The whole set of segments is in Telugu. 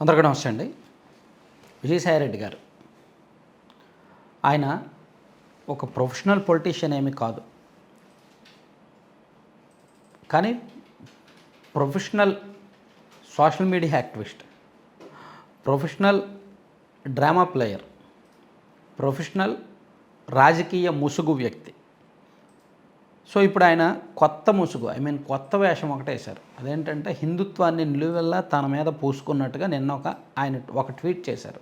అందరికీ నమస్తే అండి. విజయసాయిరెడ్డి గారు. ఆయన ఒక ప్రొఫెషనల్ పొలిటీషియన్ ఏమి కాదు. కానీ professional social media activist professional drama player professional రాజకీయ ముసుగు వ్యక్తి సో ఇప్పుడు ఆయన కొత్త ముసుగు ఐ మీన్ కొత్త వేషం ఒకటే వేశారు. అదేంటంటే హిందుత్వాన్ని నిలువెల్లా తన మీద పూసుకున్నట్టుగా నిన్న ఒక ఆయన ఒక ట్వీట్ చేశారు.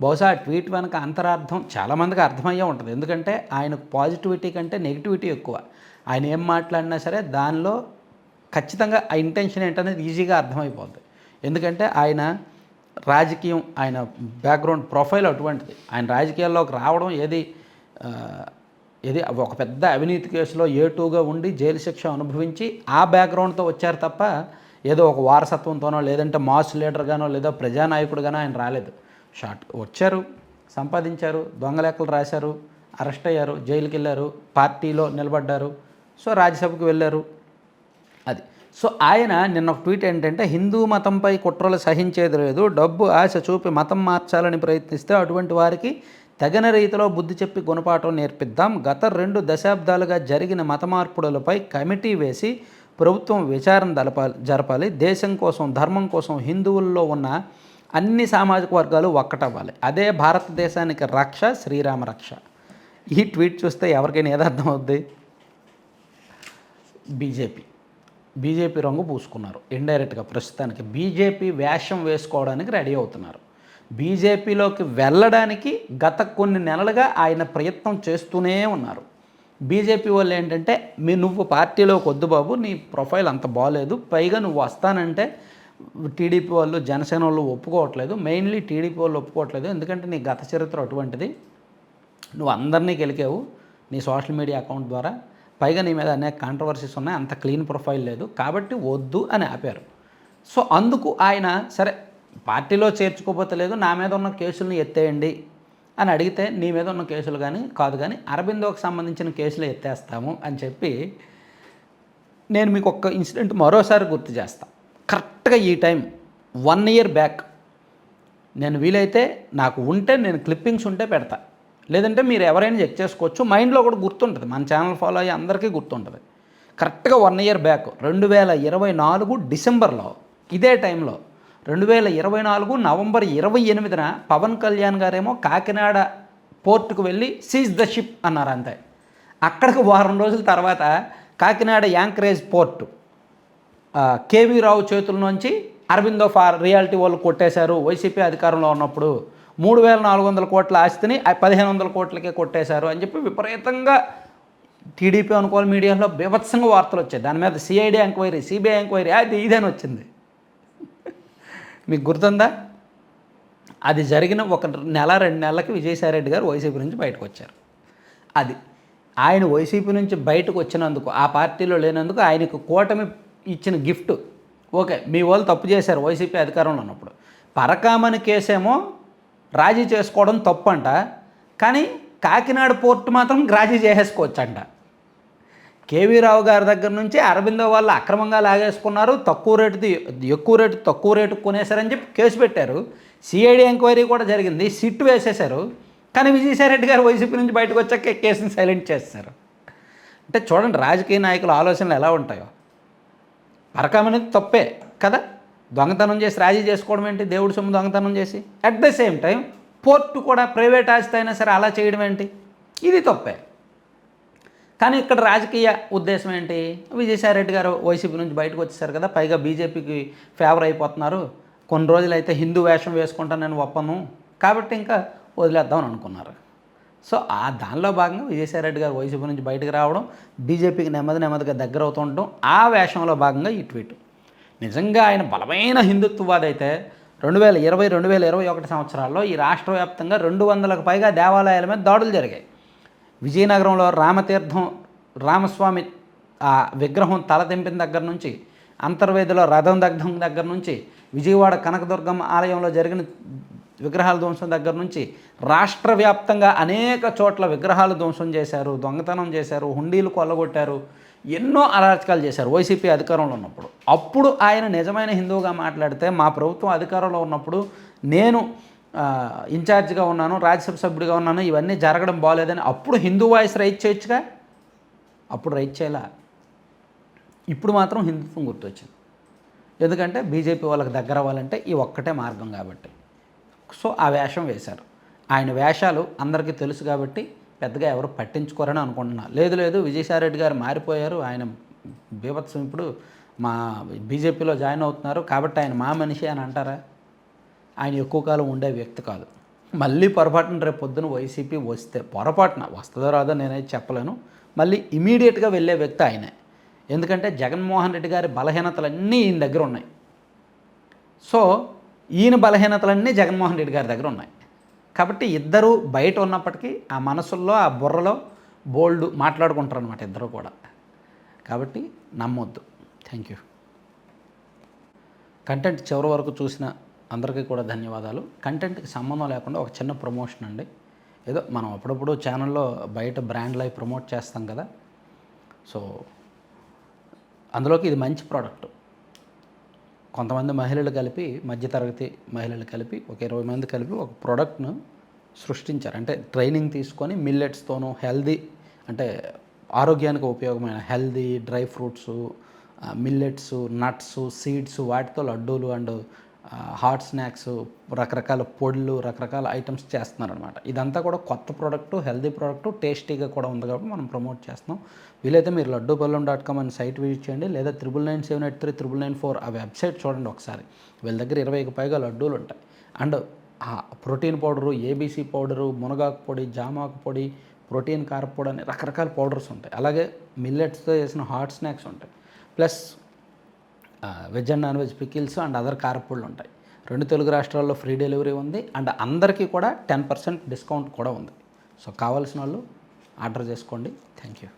బహుశా ఆ ట్వీట్ వెనక అంతరార్థం చాలామందికి అర్థమయ్యే ఉంటుంది. ఎందుకంటే ఆయనకు పాజిటివిటీ కంటే నెగిటివిటీ ఎక్కువ. ఆయన ఏం మాట్లాడినా సరే దానిలో ఖచ్చితంగా ఆ ఇంటెన్షన్ ఏంటనేది ఈజీగా అర్థమైపోద్ది. ఎందుకంటే ఆయన రాజకీయం ఆయన బ్యాక్గ్రౌండ్ ప్రొఫైల్ అటువంటిది. ఆయన రాజకీయాల్లోకి రావడం ఏది ఇది ఒక పెద్ద అవినీతి కేసులో ఏ టూగా ఉండి జైలు శిక్ష అనుభవించి ఆ బ్యాక్గ్రౌండ్తో వచ్చారు తప్ప ఏదో ఒక వారసత్వంతోనో లేదంటే మాస్ లీడర్గానో లేదో ప్రజానాయకుడుగానో ఆయన రాలేదు. షార్ట్ వచ్చారు సంపాదించారు దొంగలేఖలు రాశారు అరెస్ట్ అయ్యారు జైలుకి వెళ్ళారు పార్టీలో నిలబడ్డారు సో రాజ్యసభకు వెళ్ళారు. అది. సో ఆయన నిన్న ఒక ట్వీట్ ఏంటంటే హిందూ మతంపై కుట్రలు సహించేది లేదు డబ్బు ఆశ చూపి మతం మార్చాలని ప్రయత్నిస్తే అటువంటి వారికి తగిన రీతిలో బుద్ధి చెప్పి గుణపాఠం నేర్పిద్దాం. గత రెండు దశాబ్దాలుగా జరిగిన మత మార్పుడులపై కమిటీ వేసి ప్రభుత్వం విచారణ జరపాలి జరపాలి. దేశం కోసం ధర్మం కోసం హిందువుల్లో ఉన్న అన్ని సామాజిక వర్గాలు ఒక్కటవ్వాలి. అదే భారతదేశానికి రక్ష శ్రీరామ రక్ష. ఈ ట్వీట్ చూస్తే ఎవరికైనా ఏదర్థం అవుద్ది? బీజేపీ. బీజేపీ రంగు పూసుకున్నారు. ఇండైరెక్ట్గా ప్రస్తుతానికి బీజేపీ వేషం వేసుకోవడానికి రెడీ అవుతున్నారు. బీజేపీలోకి వెళ్ళడానికి గత కొన్ని నెలలుగా ఆయన ప్రయత్నం చేస్తూనే ఉన్నారు. బీజేపీ వాళ్ళు ఏంటంటే మీ నువ్వు పార్టీలోకి వద్దు బాబు నీ ప్రొఫైల్ అంత బాగాలేదు పైగా నువ్వు వస్తానంటే టీడీపీ వాళ్ళు జనసేన వాళ్ళు ఒప్పుకోవట్లేదు మెయిన్లీ టీడీపీ వాళ్ళు ఒప్పుకోవట్లేదు ఎందుకంటే నీ గత చరిత్ర అటువంటిది. నువ్వు అందరినీ గెలికావు నీ సోషల్ మీడియా అకౌంట్ ద్వారా పైగా నీ మీద అనేక కాంట్రవర్సీస్ ఉన్నాయి అంత క్లీన్ ప్రొఫైల్ లేదు కాబట్టి వద్దు అని ఆపారు. సో అందుకు ఆయన సరే పార్టీలో చేర్చుకోబోతలేదు నా మీద ఉన్న కేసులను ఎత్తేయండి అని అడిగితే నీ మీద ఉన్న కేసులు కానీ కాదు కానీ అరబిందోకి సంబంధించిన కేసులు ఎత్తేస్తాము అని చెప్పి నేను మీకు ఒక్క ఇన్సిడెంట్ మరోసారి గుర్తు చేస్తా. కరెక్ట్గా ఈ టైం వన్ ఇయర్ బ్యాక్ నేను వీలైతే నాకు ఉంటే నేను క్లిప్పింగ్స్ ఉంటే పెడతా. లేదంటే మీరు ఎవరైనా చెక్ చేసుకోవచ్చు మైండ్లో కూడా గుర్తుంటుంది మన ఛానల్ ఫాలో అయ్యి అందరికీ గుర్తుంటుంది. కరెక్ట్గా వన్ ఇయర్ బ్యాక్ రెండు వేల ఇరవై నాలుగు డిసెంబర్లో ఇదే టైంలో రెండు వేల ఇరవై నాలుగు నవంబర్ ఇరవై ఎనిమిదిన పవన్ కళ్యాణ్ గారేమో కాకినాడ పోర్టుకు వెళ్ళి సీజ్ ద షిప్ అన్నారు అంతే అక్కడికి వారం రోజుల తర్వాత Kakinada anchorage port KV Rao చేతుల నుంచి అరవిందో ఫార్ రియాలిటీ వాళ్ళు కొట్టేశారు. వైసీపీ అధికారంలో ఉన్నప్పుడు మూడు వేల నాలుగు వందల కోట్ల ఆస్తిని పదిహేను వందల కోట్లకే కొట్టేశారు అని చెప్పి విపరీతంగా టీడీపీ అనుకూల మీడియాలో బీభత్సంగా వార్తలు వచ్చాయి. దాని మీద సిఐడి ఎంక్వైరీ సిబిఐ ఎంక్వైరీ అది ఇదని వచ్చింది. మీకు గుర్తుందా? అది జరిగిన ఒక నెల రెండు నెలలకి విజయసాయిరెడ్డి గారు వైసీపీ నుంచి బయటకు వచ్చారు. అది ఆయన వైసీపీ నుంచి బయటకు వచ్చినందుకు ఆ పార్టీలో లేనందుకు ఆయనకు కూటమి ఇచ్చిన గిఫ్ట్. ఓకే మీ వాళ్ళు తప్పు చేశారు వైసీపీ అధికారంలో ఉన్నప్పుడు. పరకామని కేసేమో రాజీ చేసుకోవడం తప్పు అంట కానీ కాకినాడ పోర్టు మాత్రం రాజీ చేసేసుకోవచ్చంట. కేవీ రావు గారి దగ్గర నుంచి అరవిందో వాళ్ళు అక్రమంగా లాగేసుకున్నారు. తక్కువ రేటుది ఎక్కువ రేటు తక్కువ రేటు కొనేశారని చెప్పి కేసు పెట్టారు. సిఐడి ఎంక్వైరీ కూడా జరిగింది. సిట్ వేసేశారు. కానీ విజయసాయిరెడ్డి గారు వైసీపీ నుంచి బయటకు వచ్చాక కేసుని సైలెంట్ చేస్తారు అంటే చూడండి రాజకీయ నాయకుల ఆలోచనలు ఎలా ఉంటాయో. పరకం అనేది తప్పే కదా? దొంగతనం చేసి రాజీ చేసుకోవడం ఏంటి? దేవుడి సొమ్ము దొంగతనం చేసి? At the same time port కూడా ప్రైవేట్ ఆస్తి అయినా సరే అలా చేయడం ఏంటి? ఇది తప్పే. కానీ ఇక్కడ రాజకీయ ఉద్దేశం ఏంటి? విజయసాయిరెడ్డి గారు వైసీపీ నుంచి బయటకు వచ్చేసారు కదా పైగా బీజేపీకి ఫేవర్ అయిపోతున్నారు. కొన్ని రోజులైతే హిందూ వేషం వేసుకుంటానని ఒప్పను. కాబట్టి ఇంకా వదిలేద్దామని అనుకున్నారు. సో ఆ దానిలో భాగంగా విజయసాయిరెడ్డి గారు వైసీపీ నుంచి బయటకు రావడం బీజేపీకి నెమ్మది నెమ్మదిగా దగ్గర అవుతుండడం ఆ వేషంలో భాగంగా ఈ ట్వీట్. నిజంగా ఆయన బలమైన హిందుత్వవాది అయితే రెండు వేల ఇరవై రెండు వేల ఇరవై ఒకటి సంవత్సరాల్లో ఈ రాష్ట్ర వ్యాప్తంగా రెండు వందలకు పైగా దేవాలయాల మీద దాడులు జరిగాయి. విజయనగరంలో రామతీర్థం రామస్వామి ఆ విగ్రహం తల తెంపిన దగ్గర నుంచి అంతర్వేదిలో రథం దగ్ధం దగ్గర నుంచి విజయవాడ కనకదుర్గమ్మ ఆలయంలో జరిగిన విగ్రహాల ధ్వంసం దగ్గర నుంచి రాష్ట్ర వ్యాప్తంగా అనేక చోట్ల విగ్రహాలు ధ్వంసం చేశారు దొంగతనం చేశారు హుండీలు కొల్లగొట్టారు ఎన్నో అరాచకాలు చేశారు వైసీపీ అధికారంలో ఉన్నప్పుడు. అప్పుడు ఆయన నిజమైన హిందువుగా మాట్లాడితే మా ప్రభుత్వం అధికారంలో ఉన్నప్పుడు నేను ఇన్ఛార్జ్గా ఉన్నాను రాజ్యసభ సభ్యుడిగా ఉన్నాను ఇవన్నీ జరగడం బాగోలేదని అప్పుడు హిందూ వాయిస్ రైట్ చేయొచ్చుగా? అప్పుడు రైట్ చేయాల? ఇప్పుడు మాత్రం హిందుత్వం గుర్తొచ్చింది. ఎందుకంటే బీజేపీ వాళ్ళకి దగ్గర అవ్వాలంటే ఈ ఒక్కటే మార్గం కాబట్టి. సో ఆ వేషం వేశారు. ఆయన వేషాలు అందరికీ తెలుసు కాబట్టి పెద్దగా ఎవరు పట్టించుకోరని అనుకుంటున్నా. లేదు లేదు విజయసాయిరెడ్డి గారు మారిపోయారు. ఆయన బీభత్సం ఇప్పుడు మా బీజేపీలో జాయిన్ అవుతున్నారు. కాబట్టి ఆయన మా మనిషి అని అంటారా? ఆయన ఎక్కువ కాలం ఉండే వ్యక్తి కాదు. మళ్ళీ పొరపాటున రేపు పొద్దున వైసీపీ వస్తే పొరపాటున వస్తుందో రాదో నేనైతే చెప్పలేను. మళ్ళీ ఇమీడియట్గా వెళ్ళే వ్యక్తి ఆయనే. ఎందుకంటే జగన్మోహన్ రెడ్డి గారి బలహీనతలన్నీ ఈయన దగ్గర ఉన్నాయి. సో ఈయన బలహీనతలన్నీ జగన్మోహన్ రెడ్డి గారి దగ్గర ఉన్నాయి. కాబట్టి ఇద్దరు బయట ఉన్నప్పటికీ ఆ మనసుల్లో ఆ బుర్రలో బోల్డ్ మాట్లాడుకుంటారు అనమాట ఇద్దరు కూడా. కాబట్టి నమ్మొద్దు. థ్యాంక్ యూ కంటెంట్ చివరి వరకు చూసిన అందరికీ కూడా ధన్యవాదాలు. కంటెంట్కి సంబంధం లేకుండా ఒక చిన్న ప్రమోషన్ అండి. ఏదో మనం అప్పుడప్పుడు ఛానల్లో బయట బ్రాండ్లు అవి ప్రమోట్ చేస్తాం కదా. సో అందులోకి ఇది మంచి ప్రోడక్ట్. కొంతమంది మహిళలు కలిపి మధ్యతరగతి మహిళలు కలిపి ఒక ఇరవై మంది కలిపి ఒక ప్రోడక్ట్ను సృష్టించారు. అంటే ట్రైనింగ్ తీసుకొని మిల్లెట్స్తోనూ హెల్దీ అంటే ఆరోగ్యానికి ఉపయోగమైన healthy dry fruits millets nuts seeds వాటితో లడ్డూలు అండ్ హాట్ స్నాక్స్ రకరకాల పొడులు రకరకాల ఐటమ్స్ చేస్తున్నారనమాట ఇదంతా కూడా కొత్త ప్రోడక్ట్ హెల్దీ ప్రోడక్ట్ టేస్టీగా కూడా ఉంది కాబట్టి మనం ప్రమోట్ చేస్తున్నాం. వీలైతే మీరు లడ్డూ బెల్లం డాట్ కామ్ అని సైట్ విజిట్ చేయండి లేదా triple nine seven eight three triple nine four ఆ వెబ్సైట్ చూడండి ఒకసారి. వీళ్ళ దగ్గర ఇరవైకి పైగా లడ్డూలు ఉంటాయి. And protein powder ABC powder మునగాకు పొడి జామాకు పొడి ప్రోటీన్ కారపొడి అని రకరకాల పౌడర్స్ ఉంటాయి. అలాగే మిల్లెట్స్తో చేసిన హాట్ స్నాక్స్ ఉంటాయి. Plus veg and non veg pickles and other కారపొళ్ళు ఉంటాయి. రెండు తెలుగు రాష్ట్రాల్లో ఫ్రీ డెలివరీ ఉంది అండ్ అందరికీ కూడా టెన్ పర్సెంట్ డిస్కౌంట్ కూడా ఉంది. సో కావాల్సిన వాళ్ళు ఆర్డర్ చేసుకోండి. Thank you.